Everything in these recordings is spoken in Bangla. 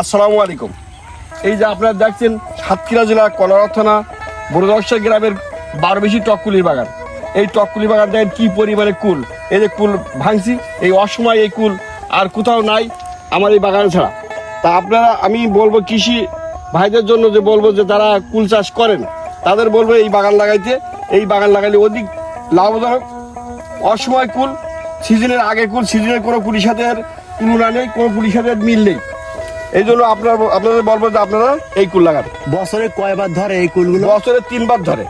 আসসালামু আলাইকুম। এই যে আপনারা দেখছেন সাতক্ষীরা জেলা কলারা থানা বড়দর্শা গ্রামের বারো বেশি টককুলির বাগান। এই টককুলি বাগান দেখেন কি পরিমাণে কুল। এই যে কুল ভাঙছি, এই অসময় এই কুল আর কোথাও নাই আমার এই বাগান ছাড়া। তা আপনারা, আমি বলব কৃষি ভাইদের জন্য যে বলব যে তারা কুল চাষ করেন, তাদের বলব এই বাগান লাগাইতে। এই বাগান লাগাইলে অধিক লাভজনক অসময় কুল, সিজনের আগে কুল, সিজনের কোনো কুলির সাথে তুলনা নেই, কোনো কুলির সাথে মিল নেই। এই জন্য আপনার আপনাদের বলব যে আপনারা এই কুল লাগান। বছরে কয়বার ধরে এই কুলগুলো? বছরে তিনবার ধরে।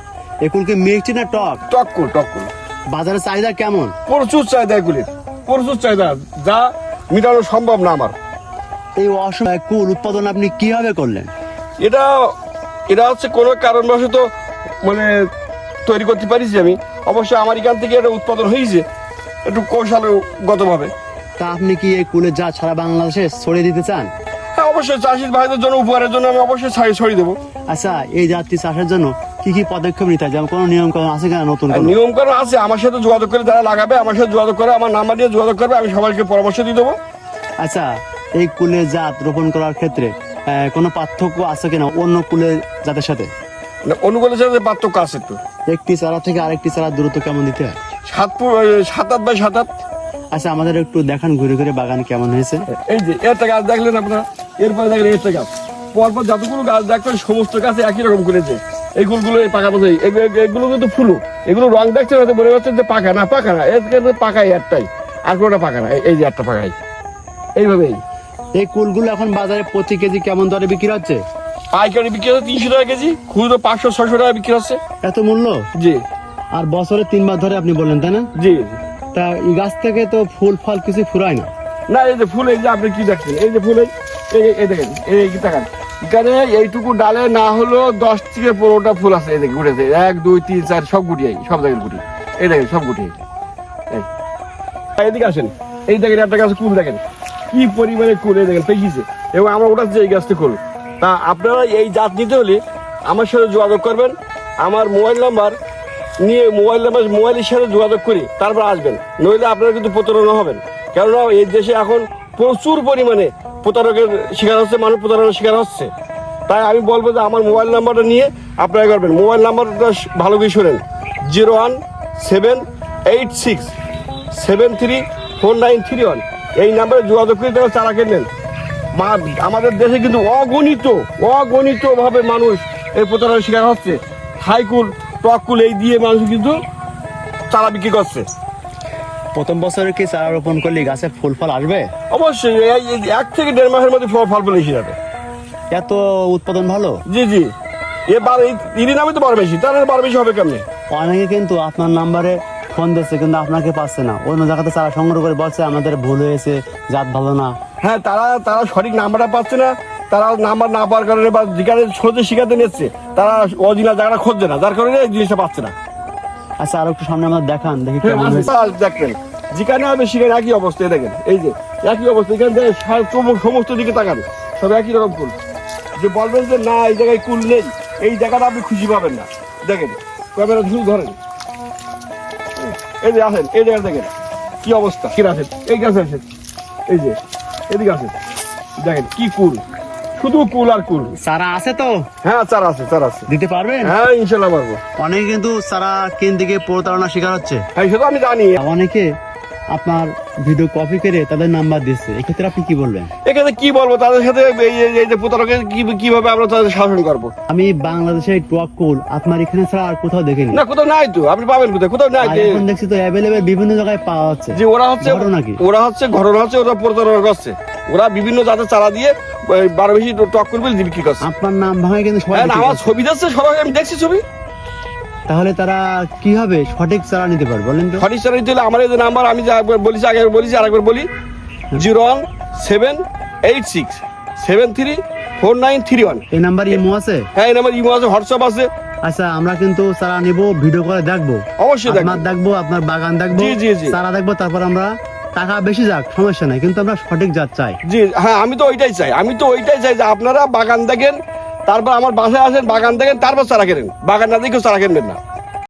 এই কুল কি মিষ্টি না টক? টক কুল টক কুল। বাজারে চাহিদা কেমন? প্রচুর চাহিদা এগুলির প্রচুর চাহিদা। যা মেটানো সম্ভব না আমার। এই অসময় কুল উৎপাদন আপনি কীভাবে করলেন? এটা এটা হচ্ছে কোনো কারণবশত মানে তৈরি করতে পারিছি আমি। অবশ্যই আমার এখান থেকে এটা উৎপাদন হয়েছে একটু কৌশলগতভাবে। তা আপনি কি এই কুলের যা সারা বাংলাদেশে ছড়িয়ে দিতে চান? অবশ্যই চাষির ভাইদের জন্য উপহারের জন্য আমি অবশ্যই ছাড়ি ছড়িয়ে দেবো। আচ্ছা এই জাতটি চাষের জন্য কি কি পদক্ষেপ নিতে হয়? যেমন কোনো নিয়ম কানুন আছে কিনা নতুন নিয়ম কানুন আছে আমার সাথে যোগাযোগ করে যারা লাগাবে আমার সাথে যোগাযোগ করে আমার নাম্বার দিয়ে যোগাযোগ করবে আমি সবাইকে পরামর্শ দিয়ে দেবো। আচ্ছা এই কুলের জাত রোপণ করার ক্ষেত্রে কোনো পার্থক্য আছে কিনা অন্য কুলের জাতের সাথে? অনুকূলের সাথে পার্থক্য আছে একটু। একটি চারা থেকে আরেকটি চারা দূরত্ব কেমন দিতে হয়? সাত সাত আট বাই সাত আট। আচ্ছা আমাদের একটু দেখান ঘুরে ঘুরে বাগান কেমন হয়েছে? এই যে একটা গাছ দেখলেন আপনারা? এরপরে দেখলেন একটা গাছ। পরপর যতগুলো গাছ দেখবেন সমস্ত গাছে একই রকম করেছে। এই গুলগুলো এই পাকা বসে এগুলো কিন্তু ফুলো এগুলো রং দেখছে হয়তো মনে হচ্ছে যে পাকা না পাকা না। এর পাকাই একটাই। আর কোনোটা পাকা না। এই- এই যে একটা পাকাই। এইভাবেই। এই কুলগুলো এখন বাজারে প্রতি কেজি কেমন দরে বিক্রি হচ্ছে? পাইকারি বিক্রি হচ্ছে তিনশো টাকা কেজি। খুচরো পাঁচশো ছশো টাকা বিক্রি হচ্ছে। এত মূল্য? জি। আর বছরে তিনবার ধরে আপনি বললেন তাই না? জি। তা এই গাছ থেকে তো ফুল ফল কিছু ফুরায় না। না, এই যে ফুল এই যে আপনি কি দেখছেন? এই যে ফুল এই এই- দেখেন, এই কি দেখান এখানে এইটুকু ডালে না হলো দশ থেকে পনেরোটা ফুল আছে, এই দেখে এক, দুই, তিন, চার, সব গুটি সব দেখেন গুটি। এই দেখেন, সব গুটি। এই। এদিকে আসেন। এই দেখেন একটা গাছ কুল দেখেন। কি পরিমাণে কুল, এই দেখেন পেয়েছে এবং আমরা ওটাচ্ছি এই গাছটা কুল। তা আপনারা এই জাত নিতে হলে আমার সাথে যোগাযোগ করবেন। আমার মোবাইল নাম্বার নিয়ে মোবাইল নাম্বার, মোবাইলের সাথে যোগাযোগ করে তারপর আসবেন। নইলে আপনারা কিন্তু প্রতারণা হবেন। কেননা এই দেশে এখন প্রচুর পরিমাণে প্রতারকের শিকার হচ্ছে, মানুষ প্রতারণার শিকার হচ্ছে। তাই আমি বলব যে আমার মোবাইল নাম্বারটা নিয়ে আপনারা করবেন মোবাইল নাম্বারটা ভালো করে শোনেন। Zero one seven eight six seven three four nine three one. এই নাম্বারে যোগাযোগ করে তারা চারা কিনলেন মা- আমাদের দেশে কিন্তু অগণিত, অগণিতভাবে মানুষ এই প্রতারণার শিকার হচ্ছে। হাইকুল টকুল এই দিয়ে মানুষ কিন্তু চারা বিক্রি করছে। প্রথম বছরে কি চারা রোপণ করলে গাছে ফুল ফল আসবে? অবশ্যই এই- এক থেকে দেড় মাসের মধ্যে ফল ফল এসে যাবে। এত উৎপাদন ভালো? জি জি। এবার ইরি নামে তো বারো বেশি তাহলে বারো বেশি হবে কেমনি? অনেকে কিন্তু আপনার নাম্বারে ফোন দিচ্ছে কিন্তু আপনাকে পাচ্ছে না। অন্য জায়গাতে চারা সংগ্রহ করে বলছে আমাদের ভুল হয়েছে জাত ভালো না। হ্যাঁ তারা তারা সঠিক নাম্বারটা পাচ্ছে না তারা নাম্বার না পাওয়ার কারণে বা যেখানে সোজা শিখাতে নিচ্ছে তারা অরিজিনাল জায়গাটা খুঁজছে না যার কারণে এই জিনিসটা পাচ্ছে না। আচ্ছা আর একটু সামনে আমাদের দেখান দেখি হ্যাঁ, কেমন দেখবেন যেখানে হবে সেখানে একই অবস্থা দেখেন। এই যে একই অবস্থা। এখানে সমস্ত দিকে তাকান সব একই রকম কুল যে বলবেন যে না এই জায়গায় কুল নেই। এই জায়গাটা আপনি খুশি পাবেন না। দেখেন ক্যামেরা শুধু ধরেন। এই যে আসেন এই জায়গা দেখেন। কি অবস্থা? কি আছেন এই গাছে আছেন এই যে এদিকে আছেন দেখেন কি কুল। শুধু কুল আর কুল। চারা আছে তো? হ্যাঁ চার আছে চার আছে। দিতে পারবেন? হ্যাঁ ইনশাল্লাহ পারব। অনেকে কিন্তু কিনতে গিয়ে প্রতারণা শিকার হচ্ছে। হ্যাঁ সেটা আমি জানি। অনেকে আপনার ভিডিও কপি করে তাদের নাম্বার দিচ্ছে। এক্ষেত্রে আপনি কি বলবেন? এখানে কি বলব? তাদের সাথে এই যে প্রতারকের কীভাবে আমরা তাদের শাসন করব? আমি বাংলাদেশে টক কুল আপনার এখানে ছাড়া আর কোথাও দেখিনি। না কোথাও নাই তো। আপনি পাবেন কোথায়? কোথাও নাই এখন দেখছি তো অ্যাভেলেবেল বিভিন্ন জায়গায় পাওয়া যাচ্ছে। যে ওরা হচ্ছে ঘটনা কি? ওরা হচ্ছে ঘটনা হচ্ছে ওরা প্রতারণা করছে। ওরা বিভিন্ন জাতের চারা দিয়ে বারো বেশি টক করবে বিক্রি করছে। আপনার নাম ভাঙায় কিন্তু সবাই হ্যাঁ, আমার ছবি দিচ্ছে সবাই আমি দেখছি ছবি। তাহলে তারা কীভাবে সঠিক চারা নিতে পারবে বলেন তো। সঠিক চারা দিতে হলে আমার এই নাম্বার আমি যা বলেছি আগে বলেছি আরেকবার বলি। Zero one seven eight six seven three four nine three one. এই নাম্বার ইমো আছে? হ্যাঁ এই নাম্বার ইমো আছে হোয়াটসঅ্যাপ আছে। আচ্ছা আমরা কিন্তু চারা নিব ভিডিও করে দেখব। অবশ্যই আপনার দেখব আপনার বাগান দেখব জি, জি, জি। চারা দেখব তারপর আমরা টাকা বেশি যাক, সমস্যা নাই, কিন্তু আমরা সঠিক জাত চাই। জি হ্যাঁ আমি তো ওইটাই চাই। আমি তো ওইটাই চাই যে আপনারা বাগান দেখেন, তারপর আমার বাসায় আসেন, বাগান দেখেন, তারপর চারা কেনেন। বাগান না দেখেও চারা কেনবেন না।